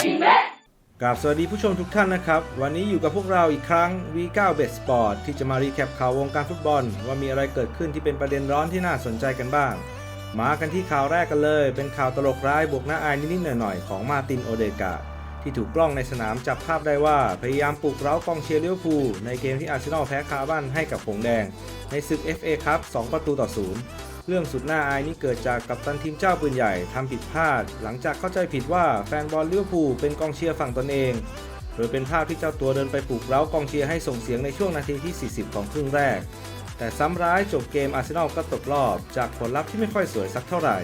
Baby Bet กราบสวัสดีผู้ชมทุกท่านนะครับ วันนี้อยู่กับพวกเราอีกครั้ง V9 Bet Sport ที่จะมารีแคปข่าววงการฟุตบอล ว่ามีอะไรเกิดขึ้นที่เป็นประเด็นร้อนที่น่าสนใจกันบ้าง มากันที่ข่าวแรกกันเลย เป็นข่าวตลกร้ายบวกหน้าอายนิดๆหน่อยๆของมาตินโอเดกาที่ถูกกล้องในสนามจับภาพได้ว่าพยายามปลุกเร้ากองเชียร์ลิเวอร์พูลในเกมที่อาร์เซนอลแพ้คาร์บันให้กับผงแดง ในศึก FA ครับ2ประตูต่อศูนย์ เรื่องสุดน่าอายนี้เกิดจากกัปตันทีมเจ้าปืนใหญ่ทำผิดพลาด หลังจากเข้าใจผิดว่าแฟนบอลเลิเวอร์พูลเป็นกองเชียร์ฝั่งตนเอง โดยเป็นภาพที่เจ้าตัวเดินไปปลุกเร้ากองเชียร์ให้ส่งเสียงในช่วงนาทีที่ 40 ของครึ่งแรก แต่ซ้ำร้ายจบเกมอาร์เซนอลก็ตกรอบจากผลลัพธ์ที่ไม่ค่อยสวยสักเท่าไหร่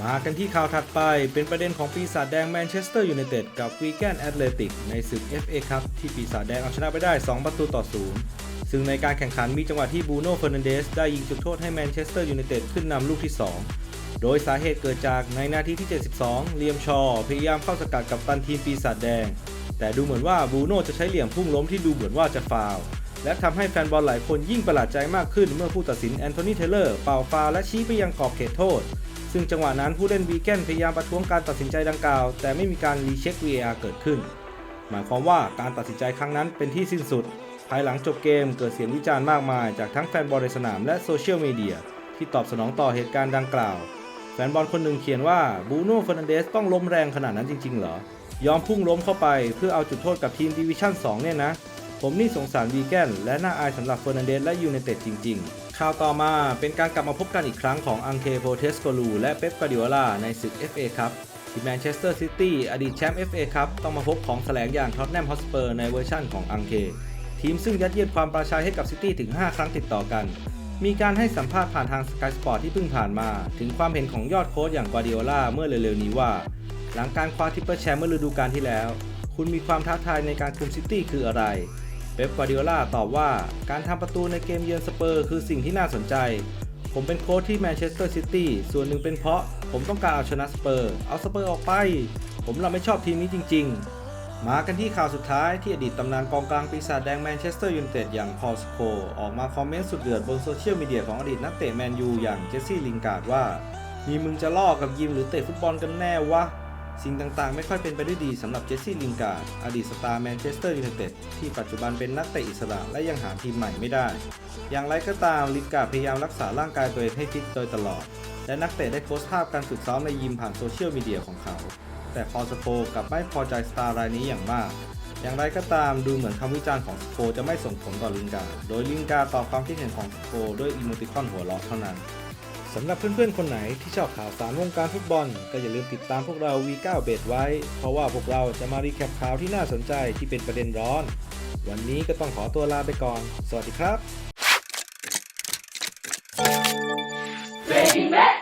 มากันที่ข่าวถัดไปเป็นประเด็นของปีศาจแดงแมนเชสเตอร์ยูไนเต็ดกับวีแกนแอตเลติกในศึก FA ครับที่ปีศาจแดงเอาชนะไปได้ 2 ประตูต่อศูนย์ ซึ่งในการแข่งขันมีจังหวะที่บูโน่เฟอร์นันเดสได้ยิงจุดโทษให้แมนเชสเตอร์ยูไนเต็ดขึ้นนำลูกที่ 2 โดยสาเหตุเกิดจากในนาทีที่ 72 เลียมชอ พยายามเข้าสกัดกับตันทีมปีศาจแดง แต่ดูเหมือนว่าบูโน่จะใช้เหลี่ยมพุ่งล้มที่ดูเหมือนว่าจะฟาวล์และทำให้แฟนบอลหลายคนยิ่งประหลาดใจมากขึ้นเมื่อผู้ตัดสินแอนโทนีเทเลอร์เป่าฟาวล์และชี้ไปยังกรอบเขตโทษ ซึ่งจังหวะนั้นผู้เล่นวีแกนพยายามประท้วงการตัดสินใจดังกล่าว แต่ไม่มีการรีเช็ค VAR เกิดขึ้น หมายความว่าการตัดสินใจครั้งนั้นเป็นที่สิ้นสุด ภายหลังจบเกมเกิดเสียงวิจารณ์มากมายจากทั้งแฟนบอลในสนามและโซเชียลมีเดียที่ตอบสนองต่อเหตุการณ์ดังกล่าว แฟนบอลคนหนึ่งเขียนว่าบูโน่เฟอร์นันเดสต้องล้มแรงขนาดนั้นจริง ๆ เหรอ ยอมพุ่งล้มเข้าไปเพื่อเอาจุดโทษกับทีมดิวิชั่น 2 เนี่ยนะ ผมนี่สงสารวีแกนและน่าอายสำหรับเฟอร์นันเดสและยูไนเต็ดจริง ๆ ข่าวต่อมาเป็นการกลับมาพบกันอีกครั้งของอังเคโพเทสโกลูและเป๊ปกาดิโอลาในศึก FA ครับที่แมนเชสเตอร์ซิตี้อดีตแชมป์ FA ครับต้องมาพบของแสลงอย่างท็อตแนมฮอสเปอร์ในเวอร์ชั่นของอังเค ทีมซึ่งยัดเยียดความประชัยให้กับซิตี้ถึง 5 ครั้งติดต่อกัน มีการให้สัมภาษณ์ผ่านทางสกายสปอร์ตที่เพิ่งผ่านมา ถึงความเห็นของยอดโค้ชอย่างกวาดิโอลาเมื่อเร็วๆนี้ว่า หลังการคว้าทิปเปิลแชมป์เมื่อฤดูกาลที่แล้ว คุณมีความท้าทายในการคุมซิตี้คืออะไรเป๊ปกวาดิโอลาตอบว่าการทำประตูในเกมเยือนสเปอร์คือสิ่งที่น่าสนใจ ผมเป็นโค้ชที่แมนเชสเตอร์ซิตี้ส่วนหนึ่งเป็นเพราะ ผมต้องการเอาชนะสเปอร์ เอาสเปอร์ออกไป ผมเราไม่ชอบทีมนี้จริง ๆ มากันที่ข่าวสุดท้ายที่อดีตตำนานกองกลางปีศาจแดงแมนเชสเตอร์ยูไนเต็ดอย่างพอลสโคออกมาคอมเมนต์สุดเดือดบนโซเชียลมีเดียของอดีตนักเตะแมนยูอย่างเจสซี่ลิงการ์ดว่า มีมึงจะล่อกับยิมหรือเตะฟุตบอลกันแน่วะ สิ่งต่างๆ ไม่ค่อยเป็นไปด้วยดีสำหรับเจสซี่ลิงการ์ดอดีตสตาร์แมนเชสเตอร์ยูไนเต็ดที่ปัจจุบันเป็นนักเตะอิสระและยังหาทีมใหม่ไม่ได้ อย่างไรก็ตามลิงการ์ดพยายามรักษาร่างกายตัวเองให้ฟิตโดยตลอด และนักเตะได้โพสต์ภาพการฝึกซ้อมในยิมผ่านโซเชียลมีเดียของเขา แต่พอสโปกับไม่พอใจสตาร์รายนี้อย่างมาก อย่างไรก็ตามดูเหมือนคำวิจารณ์ของสโปจะไม่ส่งผลต่อลิงกา โดยลิงกาตอบความคิดเห็นของสโปด้วยอิโมติคอนหัวเราะเท่านั้นสำหรับเพื่อนๆ คนไหนที่ชอบข่าวสารวงการฟุตบอล ก็อย่าลืมติดตามพวกเรา V9 เบดไว้ เพราะว่าพวกเราจะมารีแคปข่าวที่น่าสนใจที่เป็นประเด็นร้อน วันนี้ก็ต้องขอตัวลาไปก่อน สวัสดีครับ Baby